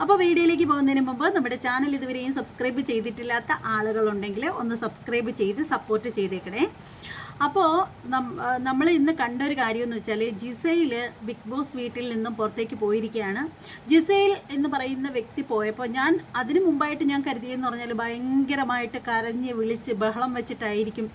അപ്പോൾ വീഡിയോയിലേക്ക് പോകുന്നതിന് മുമ്പ് നമ്മുടെ ചാനൽ ഇതുവരെയും സബ്സ്ക്രൈബ് ചെയ്തിട്ടില്ലാത്ത ആളുകളുണ്ടെങ്കിൽ ഒന്ന് സബ്സ്ക്രൈബ് ചെയ്ത് സപ്പോർട്ട് ചെയ്തേക്കണേ. അപ്പോൾ നമ്മൾ ഇന്ന് കണ്ട ഒരു കാര്യം എന്ന് വെച്ചാൽ ജിസയിൽ ബിഗ് ബോസ് വീട്ടിൽ നിന്നും പുറത്തേക്ക് പോയിരിക്കുകയാണ്. ജിസയിൽ എന്ന് പറയുന്ന വ്യക്തി പോയപ്പോൾ ഞാൻ അതിനു മുമ്പായിട്ട് ഞാൻ കരുതിയെന്ന് പറഞ്ഞാൽ ഭയങ്കരമായിട്ട് കരഞ്ഞ് വിളിച്ച് ബഹളം വെച്ചിട്ടായിരിക്കും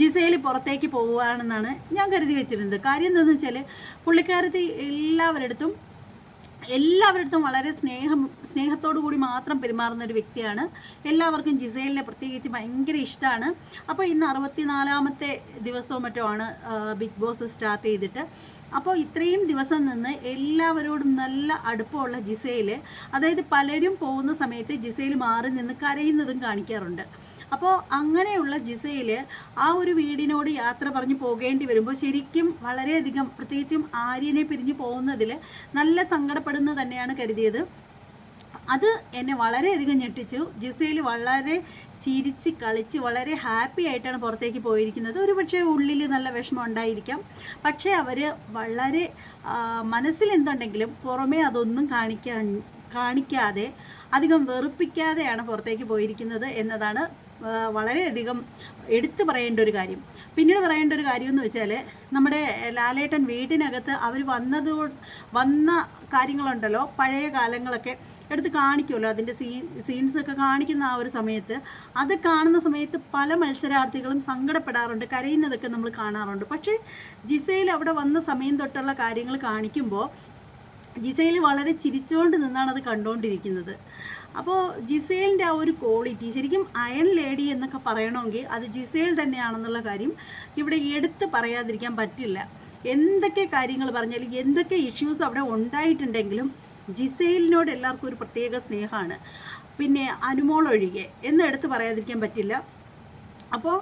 ജിസയിൽ പുറത്തേക്ക് പോവുകയാണെന്നാണ് ഞാൻ കരുതി വെച്ചിരുന്നത്. കാര്യം എന്താണെന്ന് വെച്ചാൽ പുള്ളിക്കാരത്തി എല്ലാവരുടെ എല്ലാവരുടെ വളരെ സ്നേഹം സ്നേഹത്തോടു കൂടി മാത്രം പെരുമാറുന്ന ഒരു വ്യക്തിയാണ്. എല്ലാവർക്കും ജിസേലിനെ പ്രത്യേകിച്ച് ഭയങ്കര ഇഷ്ടമാണ് അപ്പോൾ ഇന്ന് അറുപത്തിനാലാമത്തെ ദിവസവും മറ്റോ ആണ് ബിഗ് ബോസ് സ്റ്റാർട്ട് ചെയ്തിട്ട്. അപ്പോൾ ഇത്രയും ദിവസം നിന്ന് എല്ലാവരോടും നല്ല അടുപ്പമുള്ള ജിസയിൽ അതായത് പലരും പോകുന്ന സമയത്ത് ജിസയിൽ മാറി നിന്ന് കരയുന്നതും കാണിക്കാറുണ്ട്. അപ്പോൾ അങ്ങനെയുള്ള ജിസയിൽ ആ ഒരു വീടിനോട് യാത്ര പറഞ്ഞ് പോകേണ്ടി വരുമ്പോൾ ശരിക്കും വളരെയധികം പ്രത്യേകിച്ചും ആര്യനെ പിരിഞ്ഞു പോകുന്നതിൽ നല്ല സങ്കടപ്പെടുന്ന തന്നെയാണ് കരുതിയത്. അത് എന്നെ വളരെയധികം ഞെട്ടിച്ചു. ജിസയിൽ വളരെ ചിരിച്ച് കളിച്ച് വളരെ ഹാപ്പി ആയിട്ടാണ് പുറത്തേക്ക് പോയിരിക്കുന്നത്. ഒരു പക്ഷേ ഉള്ളിൽ നല്ല വിഷമം ഉണ്ടായിരിക്കാം. പക്ഷേ അവർ വളരെ മനസ്സിൽ എന്തുണ്ടെങ്കിലും പുറമേ അതൊന്നും കാണിക്കാൻ കാണിക്കാതെ അധികം വെറുപ്പിക്കാതെയാണ് പുറത്തേക്ക് പോയിരിക്കുന്നത് എന്നതാണ് വളരെയധികം എടുത്തു പറയേണ്ട ഒരു കാര്യം. പിന്നീട് പറയേണ്ട ഒരു കാര്യം എന്ന് വെച്ചാൽ നമ്മുടെ ലാലേട്ടൻ വീടിനകത്ത് അവർ വന്നത് വന്ന കാര്യങ്ങളുണ്ടല്ലോ പഴയ കാലങ്ങളൊക്കെ എടുത്ത് കാണിക്കുമല്ലോ അതിന്റെ സീ സീൻസൊക്കെ കാണിക്കുന്ന ആ ഒരു സമയത്ത്. അത് കാണുന്ന സമയത്ത് പല മത്സരാർത്ഥികളും സങ്കടപ്പെടാറുണ്ട് കരയുന്നതൊക്കെ നമ്മൾ കാണാറുണ്ട്. പക്ഷേ ജിസയിൽ അവിടെ വന്ന സമയം തൊട്ടുള്ള കാര്യങ്ങൾ കാണിക്കുമ്പോൾ ജിസയിൽ വളരെ ചിരിച്ചുകൊണ്ട് നിന്നാണ് അത് കണ്ടുകൊണ്ടിരിക്കുന്നത് അപ്പോൾ ജിസേലിന്റെ ആ ഒരു ക്വാളിറ്റി ശരിക്കും അയൺ ലേഡി എന്നൊക്കെ പറയണമെങ്കിൽ അത് ജിസേൽ തന്നെയാണെന്നുള്ള കാര്യം ഇവിടെ എടുത്ത് പറയാതിരിക്കാൻ പറ്റില്ല. എന്തൊക്കെ കാര്യങ്ങൾ പറഞ്ഞാലും എന്തൊക്കെ ഇഷ്യൂസ് അവിടെ ഉണ്ടായിട്ടുണ്ടെങ്കിലും ജിസേലിനോട് എല്ലാവർക്കും ഒരു പ്രത്യേക സ്നേഹമാണ്. പിന്നെ അനുമോൾ ഒഴികെ എന്ന് എടുത്ത് പറയാതിരിക്കാൻ പറ്റില്ല. അപ്പോൾ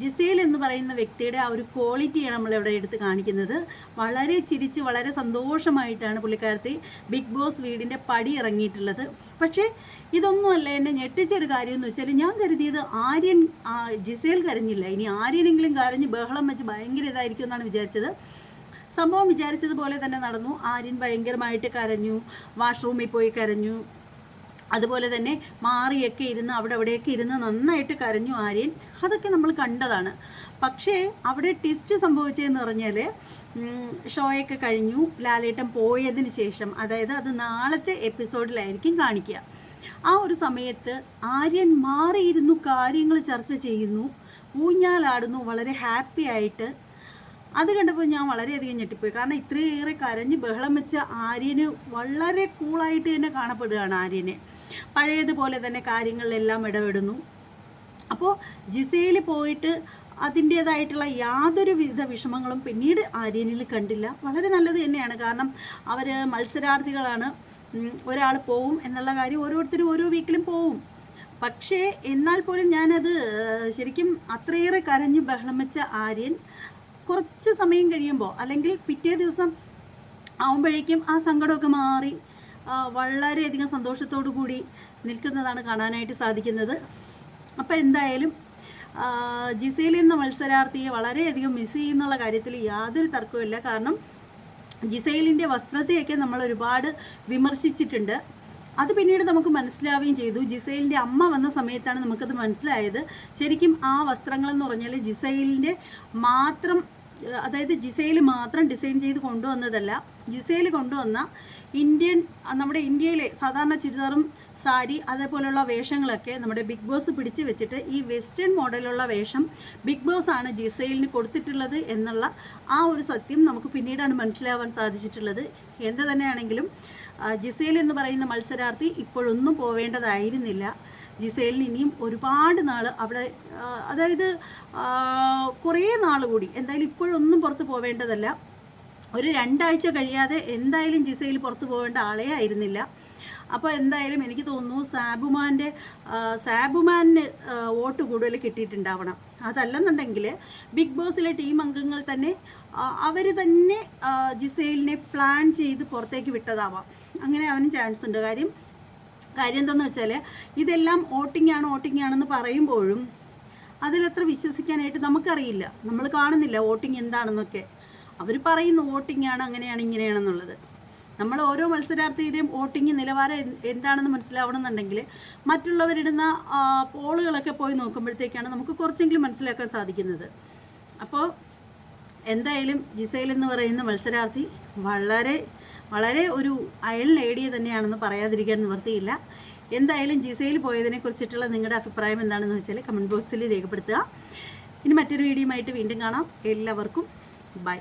ജിസേൽ എന്ന് പറയുന്ന വ്യക്തിയുടെ ആ ഒരു ക്വാളിറ്റിയാണ് നമ്മളിവിടെ എടുത്ത് കാണിക്കുന്നത്. വളരെ ചിരിച്ച് വളരെ സന്തോഷമായിട്ടാണ് പുള്ളിക്കാരത്തി ബിഗ് ബോസ് വീടിന്റെ പടി ഇറങ്ങിയിട്ടുള്ളത്. പക്ഷേ ഇതൊന്നുമല്ല എന്നെ ഞെട്ടിച്ചൊരു കാര്യം എന്ന് വെച്ചാൽ ഞാൻ കരുതിയത് ആര്യൻ ജിസേൽ കരഞ്ഞില്ല. ഇനി ആര്യനെങ്കിലും കരഞ്ഞ് ബഹളം വെച്ച് ഭയങ്കര ഇതായിരിക്കും എന്നാണ് വിചാരിച്ചത്. സംഭവം വിചാരിച്ചതുപോലെ തന്നെ നടന്നു. ആര്യൻ ഭയങ്കരമായിട്ട് കരഞ്ഞു. വാഷ്റൂമിൽ പോയി കരഞ്ഞു. അതുപോലെ തന്നെ മാറിയൊക്കെ ഇരുന്ന് അവിടെ അവിടെയൊക്കെ ഇരുന്ന് നന്നായിട്ട് കരഞ്ഞു ആര്യൻ അതൊക്കെ നമ്മൾ കണ്ടതാണ്. പക്ഷേ അവിടെ ടിസ്റ്റ് സംഭവിച്ചതെന്ന് പറഞ്ഞാൽ ഷോയൊക്കെ കഴിഞ്ഞു ലാലേട്ടൻ പോയതിന് ശേഷം അതായത് അത് നാളത്തെ എപ്പിസോഡിലായിരിക്കും കാണിക്കുക. ആ ഒരു സമയത്ത് ആര്യൻ മാറിയിരുന്നു കാര്യങ്ങൾ ചർച്ച ചെയ്യുന്നു ഊഞ്ഞാലാടുന്നു വളരെ ഹാപ്പി ആയിട്ട്. അത് കണ്ടപ്പോൾ ഞാൻ വളരെയധികം ഞെട്ടിപ്പോയി. കാരണം ഇത്രയേറെ കരഞ്ഞ് ബഹളം വെച്ച ആര്യന് വളരെ കൂളായിട്ട് തന്നെ കാണപ്പെടുകയാണ് ആര്യനെ. പഴയതുപോലെ തന്നെ കാര്യങ്ങളിലെല്ലാം ഇടപെടുന്നു. അപ്പോൾ ജിസയിൽ പോയിട്ട് അതിന്റേതായിട്ടുള്ള യാതൊരു വിധ വിഷമങ്ങളും പിന്നീട് ആര്യനിൽ കണ്ടില്ല. വളരെ നല്ലത് തന്നെയാണ്. കാരണം അവർ മത്സരാർത്ഥികളാണ്. ഒരാൾ പോവും എന്നുള്ള കാര്യം ഓരോരുത്തരും ഓരോ വീക്കിലും പോവും. പക്ഷേ എന്നാൽ പോലും ഞാനത് ശരിക്കും അത്രയേറെ കരഞ്ഞ് ബഹളം വെച്ച ആര്യൻ കുറച്ച് സമയം കഴിയുമ്പോൾ അല്ലെങ്കിൽ പിറ്റേ ദിവസം ആവുമ്പോഴേക്കും ആ സങ്കടമൊക്കെ മാറി. വളരെയധികം സന്തോഷത്തോടു കൂടി നിൽക്കുന്നതാണ് കാണാനായിട്ട് സാധിക്കുന്നത്. അപ്പോൾ എന്തായാലും ജിസയിൽ എന്ന മത്സരാർത്ഥിയെ വളരെയധികം മിസ് ചെയ്യുന്നുള്ള കാര്യത്തിൽ യാതൊരു തർക്കവുമില്ല കാരണം ജിസൈലിന്റെ വസ്ത്രത്തെയൊക്കെ നമ്മൾ ഒരുപാട് വിമർശിച്ചിട്ടുണ്ട്. അത് പിന്നീട് നമുക്ക് മനസ്സിലാവുകയും ചെയ്തു. ജിസൈലിന്റെ അമ്മ വന്ന സമയത്താണ് നമുക്കത് മനസ്സിലായത്. ശരിക്കും ആ വസ്ത്രങ്ങളെന്ന് പറഞ്ഞാൽ ജിസൈലിന്റെ മാത്രം അതായത് ജിസയിൽ മാത്രം ഡിസൈൻ ചെയ്ത് കൊണ്ടുവന്നതല്ല. ജിസയിൽ കൊണ്ടുവന്ന ഇന്ത്യൻ നമ്മുടെ ഇന്ത്യയിലെ സാധാരണ ചുരിദാറും സാരി അതേപോലെയുള്ള വേഷങ്ങളൊക്കെ നമ്മുടെ ബിഗ് ബോസ് പിടിച്ചു വെച്ചിട്ട് ഈ വെസ്റ്റേൺ മോഡലുള്ള വേഷം ബിഗ് ബോസ് ആണ് ജിസൈലിന് കൊടുത്തിട്ടുള്ളത് എന്നുള്ള ആ ഒരു സത്യം നമുക്ക് പിന്നീടാണ് മനസ്സിലാവാൻ സാധിച്ചിട്ടുള്ളത്. എന്ത് തന്നെയാണെങ്കിലും ജിസൈൽ എന്ന് പറയുന്ന മത്സരാർത്ഥി ഇപ്പോഴൊന്നും പോവേണ്ടതായിരുന്നില്ല. ജിസേലിന് ഇനിയും ഒരുപാട് നാൾ അവിടെ അതായത് കുറേ നാൾ കൂടി എന്തായാലും ഇപ്പോഴൊന്നും പുറത്ത് പോവേണ്ടതല്ല. ഒരു രണ്ടാഴ്ച കഴിയാതെ എന്തായാലും ജിസയിൽ പുറത്ത് പോകേണ്ട ആളേ ആയിരുന്നില്ല. അപ്പോൾ എന്തായാലും എനിക്ക് തോന്നുന്നു സാബുമാന്റെ സാബുമാന് വോട്ട് കൂടുതൽ കിട്ടിയിട്ടുണ്ടാവണം. അതല്ലെന്നുണ്ടെങ്കിൽ ബിഗ് ബോസിലെ ടീം അംഗങ്ങൾ തന്നെ അവർ തന്നെ ജിസൈലിനെ പ്ലാൻ ചെയ്ത് പുറത്തേക്ക് വിട്ടതാവാം. അങ്ങനെ അവന് ചാൻസ് ഉണ്ട് കാര്യം കാര്യം എന്താണെന്ന് വെച്ചാൽ ഇതെല്ലാം വോട്ടിംഗ് ആണ് വോട്ടിംഗ് ആണെന്ന് പറയുമ്പോഴും അതിലത്ര വിശ്വസിക്കാനായിട്ട് നമുക്കറിയില്ല. നമ്മൾ കാണുന്നില്ല വോട്ടിംഗ് എന്താണെന്നൊക്കെ. അവർ പറയുന്നു വോട്ടിംഗ് ആണ് അങ്ങനെയാണ് ഇങ്ങനെയാണെന്നുള്ളത്. നമ്മൾ ഓരോ മത്സരാർത്ഥിയുടെയും വോട്ടിംഗ് നിലവാരം എന്താണെന്ന് മനസ്സിലാവണമെന്നുണ്ടെങ്കിൽ മറ്റുള്ളവരിടുന്ന പോളുകളൊക്കെ പോയി നോക്കുമ്പോഴത്തേക്കാണ് നമുക്ക് കുറച്ചെങ്കിലും മനസ്സിലാക്കാൻ സാധിക്കുന്നത്. അപ്പോൾ എന്തായാലും ജിസൈൽ എന്ന് പറയുന്ന മത്സരാർത്ഥി വളരെ വളരെ ഒരു അയൽ നേടിയ തന്നെയാണെന്ന് പറയാതിരിക്കാൻ നിവർത്തിയില്ല. എന്തായാലും ജിസയിൽ പോയതിനെ കുറിച്ചിട്ടുള്ള നിങ്ങളുടെ അഭിപ്രായം എന്താണെന്ന് വെച്ചാൽ കമന്റ് ബോക്സിൽ രേഖപ്പെടുത്തുക. ഇനി മറ്റൊരു വീഡിയോയുമായിട്ട് വീണ്ടും കാണാം. എല്ലാവർക്കും ബൈ